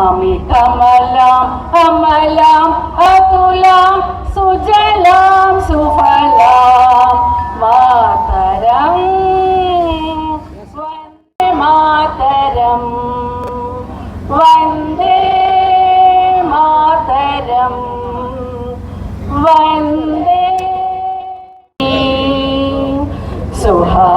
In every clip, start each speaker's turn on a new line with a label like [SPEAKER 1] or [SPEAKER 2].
[SPEAKER 1] സ്വാമി കമലാം അമലാം അതുലാം സുജലാം സുഫലാം. മാതരം വന്ദേ മാതരം വന്ദേ മാതരം വന്ദേ. സുഹാ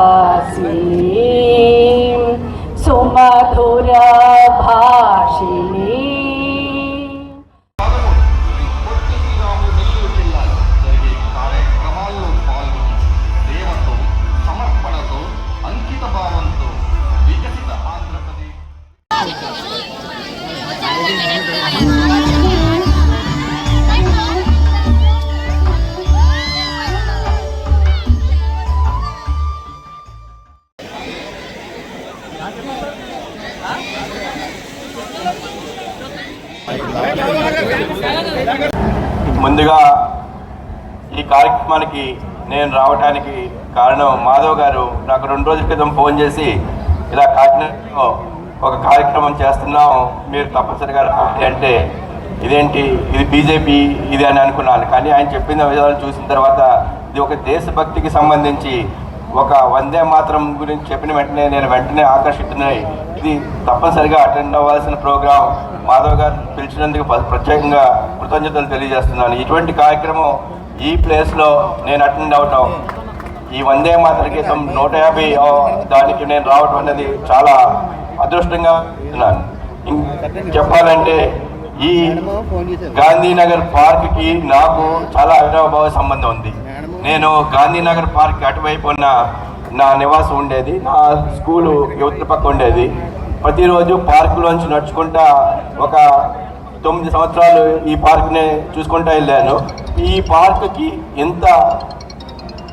[SPEAKER 2] ముందుగా ఈ కార్యక్రమానికి నేను రావడానికి కారణం మాధవ్ గారు. నాకు రెండు రోజుల క్రితం ఫోన్ చేసి ఇలా కాకినాడలో ఒక కార్యక్రమం చేస్తున్నాం మీరు తప్పనిసరిగా రావాలి అంటే ఇదేంటి? ఇది బీజేపీ ఇది అని అనుకున్నాను. కానీ ఆయన చెప్పిన విధానం చూసిన తర్వాత ఇది ఒక దేశభక్తికి సంబంధించి ఒక వందే మాత్రం గురించి చెప్పిన వెంటనే నేను వెంటనే ఆకర్షితున్నాయి ఇది తప్పనిసరిగా అటెండ్ అవ్వాల్సిన ప్రోగ్రాం. మాధవ్ గారు పిలిచినందుకు ప్రత్యేకంగా కృతజ్ఞతలు తెలియజేస్తున్నాను. ఇటువంటి కార్యక్రమం ఈ ప్లేస్లో నేను అటెండ్ అవటం ఈ వందే మాత్ర గీతం నూట యాభై దానికి నేను రావటం అనేది చాలా అదృష్టంగా ఉన్నాను చెప్పాలంటే ఈ గాంధీనగర్ పార్క్కి నాకు చాలా అవినాభావ సంబంధం ఉంది. నేను గాంధీనగర్ పార్క్ అటువైపు ఉన్న నా నివాసం ఉండేది. నా స్కూలు యువత పక్క ఉండేది. ప్రతిరోజు పార్కులోంచి నడుచుకుంటా ఒక తొమ్మిది సంవత్సరాలు ఈ పార్క్ని చూసుకుంటా వెళ్ళాను. ఈ పార్క్కి ఎంత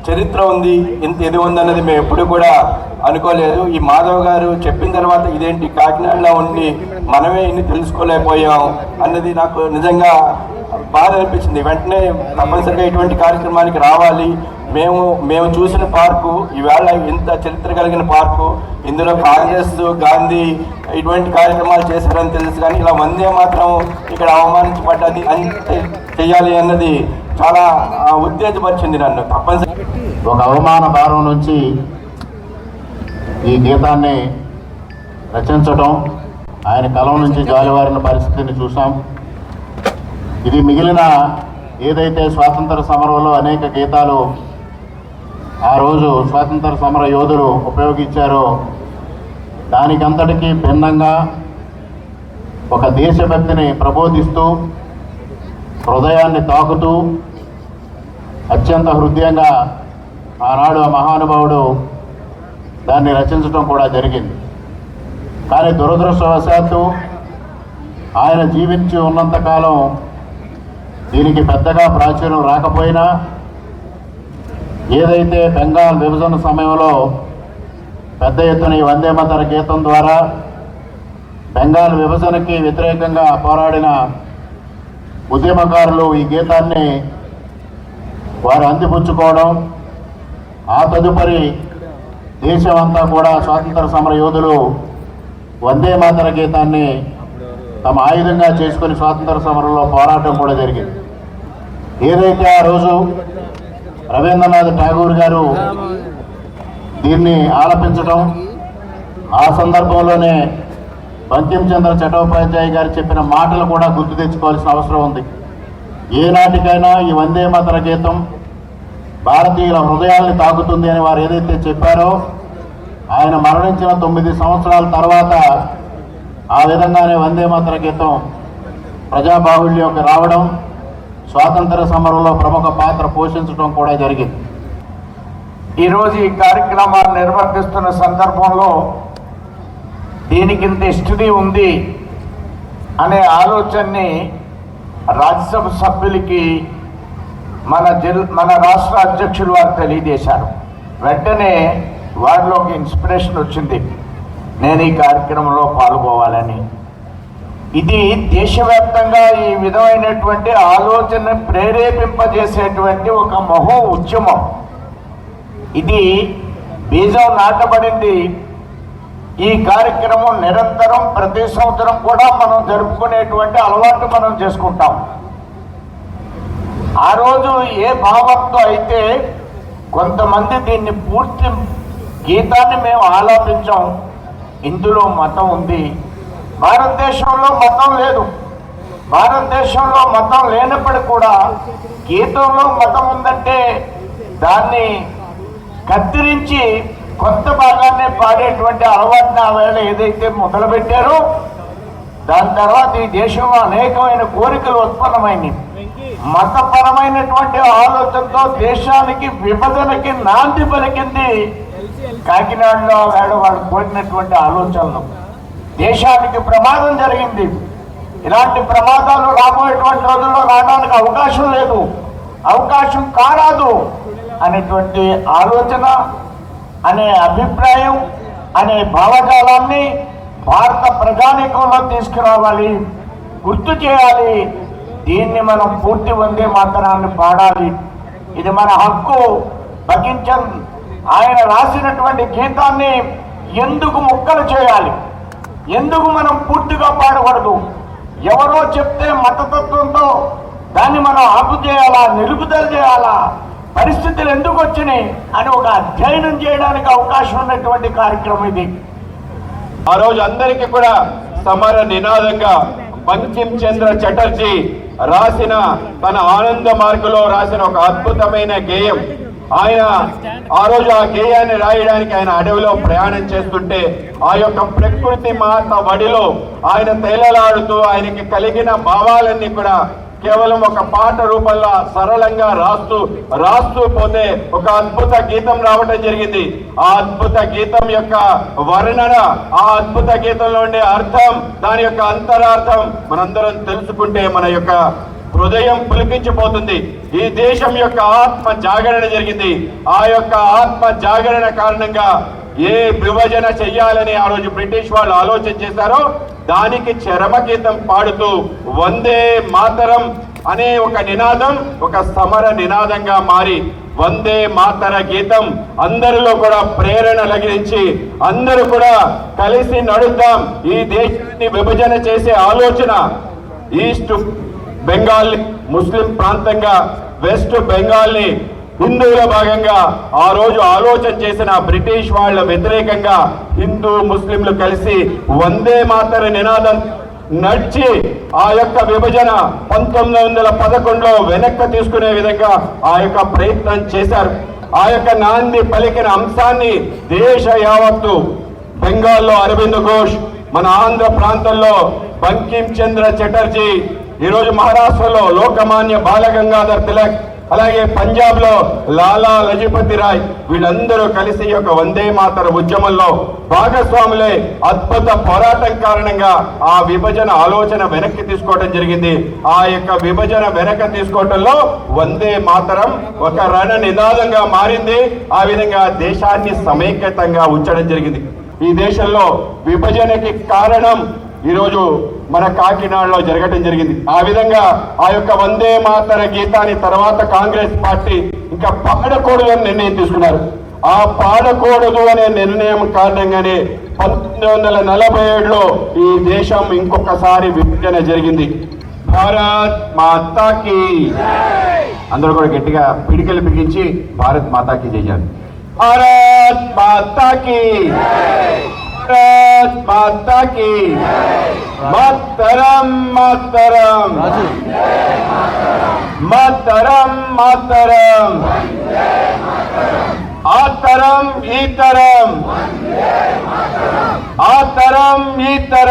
[SPEAKER 2] చరిత్ర ఉంది ఇంత ఇది ఉందన్నది మేము ఎప్పుడు కూడా అనుకోలేదు. ఈ మాధవ్ గారు చెప్పిన తర్వాత ఇదేంటి కాకినాడలో ఉండి మనమే ఇన్ని తెలుసుకోలేకపోయాం అన్నది నాకు నిజంగా బాధ అనిపించింది. వెంటనే తప్పనిసరిగా ఇటువంటి కార్యక్రమానికి రావాలి. మేము మేము చూసిన పార్కు ఈవేళ ఇంత చరిత్ర కలిగిన పార్కు ఇందులో కాంగ్రెస్ గాంధీ ఇటువంటి కార్యక్రమాలు చేశారని తెలుసు కానీ ఇలా వందే మాత్రం ఇక్కడ అవమానించబడ్డది అని చేయాలి అన్నది చాలా ఉత్తేజపరిచింది నన్ను. తప్పనిసరి
[SPEAKER 3] ఒక అవమాన భారం నుంచి ఈ గీతాన్ని రచించటం ఆయన కలం నుంచి జాలివారిన పరిస్థితిని చూసాం ఇది మిగిలిన ఏదైతే స్వాతంత్ర సమరంలో అనేక గీతాలు ఆ రోజు స్వాతంత్ర సమర యోధులు ఉపయోగించారో దానికంతటికీ భిన్నంగా ఒక దేశభక్తిని ప్రబోధిస్తూ హృదయాన్ని తాకుతూ అత్యంత హృదయంగా ఆనాడు ఆ మహానుభావుడు దాన్ని రచించడం కూడా జరిగింది. కానీ దురదృష్టవశాత్తు ఆయన జీవించి ఉన్నంతకాలం దీనికి పెద్దగా ప్రాచుర్యం రాకపోయినా ఏదైతే బెంగాల్ విభజన సమయంలో పెద్ద ఎత్తున ఈ వందేమాతర గీతం ద్వారా బెంగాల్ విభజనకి వ్యతిరేకంగా పోరాడిన ఉద్యమకారులు ఈ గీతాన్ని వారు అందిపుచ్చుకోవడం ఆ తదుపరి దేశమంతా కూడా స్వాతంత్ర సమర యోధులు వందే మాతర గీతాన్ని తమ ఆయుధంగా చేసుకుని స్వాతంత్ర సమరంలో పోరాటం కూడా జరిగింది. ఏదైతే ఆ రోజు రవీంద్రనాథ్ ఠాగూర్ గారు దీన్ని ఆలపించడం ఆ సందర్భంలోనే బంకిం చంద్ర చట్టోపాధ్యాయ గారు చెప్పిన మాటలు కూడా గుర్తు తెచ్చుకోవాల్సిన అవసరం ఉంది. ఏనాటికైనా ఈ వందే మాతర గీతం భారతీయుల హృదయాల్ని తాకుతుంది అని వారు ఏదైతే చెప్పారో ఆయన మరణించిన తొమ్మిది సంవత్సరాల తర్వాత ఆ విధంగానే వందే మాత్ర గీతం ప్రజాబాహుళ్యంకి రావడం స్వాతంత్ర సమరంలో ప్రముఖ పాత్ర పోషించడం కూడా జరిగింది.
[SPEAKER 4] ఈరోజు ఈ కార్యక్రమాన్ని నిర్వర్తిస్తున్న సందర్భంలో దీనికి ఇంత హిస్టరీ ఉంది అనే ఆలోచనని రాజ్యసభ సభ్యులకి మన జిల్ మన రాష్ట్ర అధ్యక్షులు వారు తెలియజేశారు. వెంటనే వారిలో ఒక ఇన్స్పిరేషన్ వచ్చింది. నేను ఈ కార్యక్రమంలో పాల్గొవాలని. ఇది దేశవ్యాప్తంగా ఈ విధమైనటువంటి ఆలోచన ప్రేరేపింపజేసేటువంటి ఒక మహో ఉద్యమం. ఇది బీజం నాటబడింది. ఈ కార్యక్రమం నిరంతరం ప్రతి సంవత్సరం కూడా మనం జరుపుకునేటువంటి అలవాటు మనం చేసుకుంటాం. ఆ రోజు ఏ భావంతో అయితే కొంతమంది దీన్ని పూర్తి గీతాన్ని మేము ఆలాపించాం ఇందులో మతం ఉంది. భారతదేశంలో మతం లేదు. భారతదేశంలో మతం లేనప్పటికీ కూడా గీతంలో మతం ఉందంటే దాన్ని కత్తిరించి కొత్త భాగాన్ని పాడేటువంటి అలవాటుని ఆ వేళ ఏదైతే మొదలుపెట్టారో దాని తర్వాత ఈ దేశంలో అనేకమైన కోరికలు ఉత్పన్నమైనవి. మతపరమైనటువంటి ఆలోచనతో దేశానికి విభజనకి నాంది పలికింది కాకినాడలో వేళ వాళ్ళు కోరినటువంటి ఆలోచనలు. దేశానికి ప్రమాదం జరిగింది. ఇలాంటి ప్రమాదాలు రాబోయేటువంటి రోజుల్లో రావడానికి అవకాశం లేదు. అవకాశం కారాదు అనేటువంటి ఆలోచన అనే అభిప్రాయం అనే భావజాలాన్ని భారత ప్రజానీకంలో తీసుకురావాలి గుర్తు చేయాలి. దీన్ని మనం పూర్తి వందే మాత్రాన్ని పాడాలి. ఇది మన హక్కు. భగించన్ ఆయన రాసినటువంటి గీతాన్ని ఎందుకు మొక్కలు చేయాలి? ఎందుకు మనం పూర్తిగా పాడకూడదు? ఎవరో చెప్తే మతతత్వంతో దాన్ని మనం ఆపు చేయాలా? నిలుపుదల చేయాలా? పరిస్థితులు ఎందుకు వచ్చినాయి? అని ఒక అధ్యయనం చేయడానికి అవకాశం ఉన్నటువంటి కార్యక్రమం ఇది.
[SPEAKER 5] ఆ రోజు అందరికీ కూడా సమర నినాదంగా బంకిం చంద్ర చటర్జీ రాసిన తన ఆనంద మార్గంలో రాసిన ఒక అద్భుతమైన గేయం. ఆయన ఆ రోజు ఆ గేయాన్ని రాయడానికి ఆయన అడవిలో ప్రయాణం చేస్తుంటే ఆ యొక్క ప్రకృతి మాత వడిలో ఆయన తేలలాడుతూ ఆయనకి కలిగిన భావాలన్నీ కూడా కేవలం ఒక పాట రూపంలో సరళంగా రాస్తూ రాస్తూ పోతే ఒక అద్భుత గీతం రావటం జరిగింది. ఆ అద్భుత గీతం యొక్క వర్ణన ఆ అద్భుత గీతంలో ఉండే అర్థం దాని యొక్క అంతరార్థం మనందరం తెలుసుకుంటే మన యొక్క హృదయం పులికించిపోతుంది ఈ దేశం యొక్క ఆత్మ జాగరణ జరిగింది. ఆ యొక్క ఆత్మ జాగరణ కారణంగా ఏ విభజన చెయ్యాలని ఆ రోజు బ్రిటిష్ వాళ్ళు ఆలోచన చేశారో దానికి చరమగీతం పాడుతూ వందే మాతరం అనే ఒక నినాదం ఒక సమర నినాదంగా మారి వందే మాతర గీతం అందరిలో కూడా ప్రేరణ లగించి అందరూ కూడా కలిసి నడుద్దాం. ఈ దేశాన్ని విభజన చేసే ఆలోచన ఈస్ట్ బెంగాల్ ముస్లిం ప్రాంతంగా వెస్ట్ బెంగాల్ని హిందువుల భాగంగా ఆ రోజు ఆలోచన చేసిన బ్రిటిష్ వాళ్ళ వ్యతిరేకంగా హిందూ ముస్లింలు కలిసి వందే మాతర నినాదం నడిచి ఆ యొక్క విభజన పంతొమ్మిది వందల పదకొండులో వెనక్కి తీసుకునే విధంగా ఆ యొక్క ప్రయత్నం చేశారు. ఆ యొక్క నాంది పలికిన అంశాన్ని దేశ యావత్తు బెంగాల్లో అరవింద్ ఘోష్ మన ఆంధ్ర ప్రాంతంలో బంకిం చంద్ర చటర్జీ ఈరోజు మహారాష్ట్రలో లోకమాన్య బాలగంగాధర్ తిలక్ అలాగే పంజాబ్లో లాలా లజపతి రాయ్ వీళ్ళందరూ కలిసి ఒక యొక్క వందే మాతర ఉద్యమంలో భాగస్వాములే అద్భుత పోరాటం కారణంగా ఆ విభజన ఆలోచన వెనక్కి తీసుకోవడం జరిగింది. ఆ యొక్క విభజన వెనక్కి తీసుకోవటంలో వందే మాతరం ఒక రణ నినాదంగా మారింది. ఆ విధంగా దేశాన్ని సమైక్యతంగా ఉంచడం జరిగింది. ఈ దేశంలో విభజనకి కారణం ఈరోజు మన కాకినాడలో జరగటం జరిగింది. ఆ విధంగా ఆ యొక్క వందే మాతర గీతాన్ని తర్వాత కాంగ్రెస్ పార్టీ ఇంకా పాడకూడదు అని నిర్ణయం తీసుకున్నారు. ఆ పాడకూడదు అనే నిర్ణయం కారణంగానే పంతొమ్మిది వందల నలభై ఏడులో ఈ దేశం ఇంకొకసారి విభజన జరిగింది. భారత్ మాతాకి. అందరూ కూడా గట్టిగా పిడికలు బిగించి భారత్ మాతాకి చేయాలి భారత్ మాతాకి. భారత్ మాతాకి మాతరం మాతరం మాతరం మాతరం ఆ తరం ఈ తరం ఆ తరం ఈ తరం